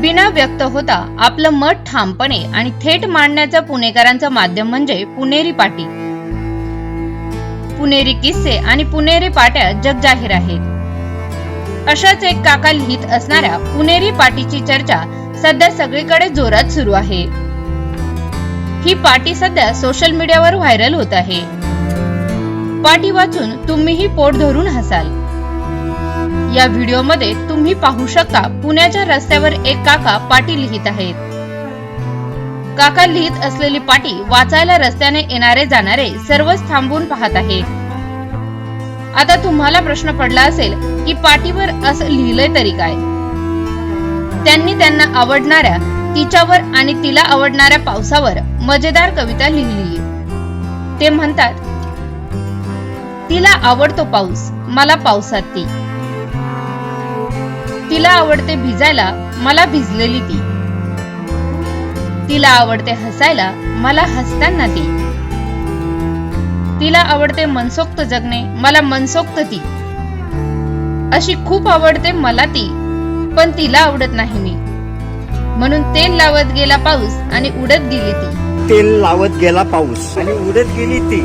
बिना व्यक्त होता आपलं मत ठामपणे आणि थेट मांडण्याचा पुणेकरांचं माध्यम म्हणजे पुणेरी पाटी. पुणेरी किस्से आणि पुणेरी पाट्या जगजाहीर आहेत. अशाच एक काका लिहित असणाऱ्या पुणेरी पाटीची चर्चा सध्या सगळीकडे जोरात सुरू आहे. ही पाटी सध्या सोशल मीडियावर व्हायरल होत आहे. पाटी वाचून तुम्हीही पोट धरून हसाल. या व्हिडिओमध्ये तुम्ही पाहू शकता पुण्याच्या रस्त्यावर एक काका पाटी लिहित आहेत. काका लिहित असलेली पाटी वाचायला रस्त्याने येणारे जाणारे सर्वच थांबून पाहत आहेत. आता तुम्हाला प्रश्न पडला असेल की पाटीवर असं लिहिलंय तरी काय? त्यांनी त्यांना आवडणाऱ्या तिच्यावर आणि तिला आवडणाऱ्या पावसावर मजेदार कविता लिहिली ते म्हणतात तिला आवडतो पाऊस मला पावसात ती. तिला आवडते भिजायला मला भिजलेली ती. तिला आवडते हसायला मला हसताना ती. तिला आवडते मनसोक्त जगणे मला मनसोक्त ती. अशी खूप आवडते मला ती पण तिला आवडत नाही मी. म्हणून तेल लावत गेला पाऊस आणि उडत गेली ती. तेल लावत गेला पाऊस आणि उडत गेली ती.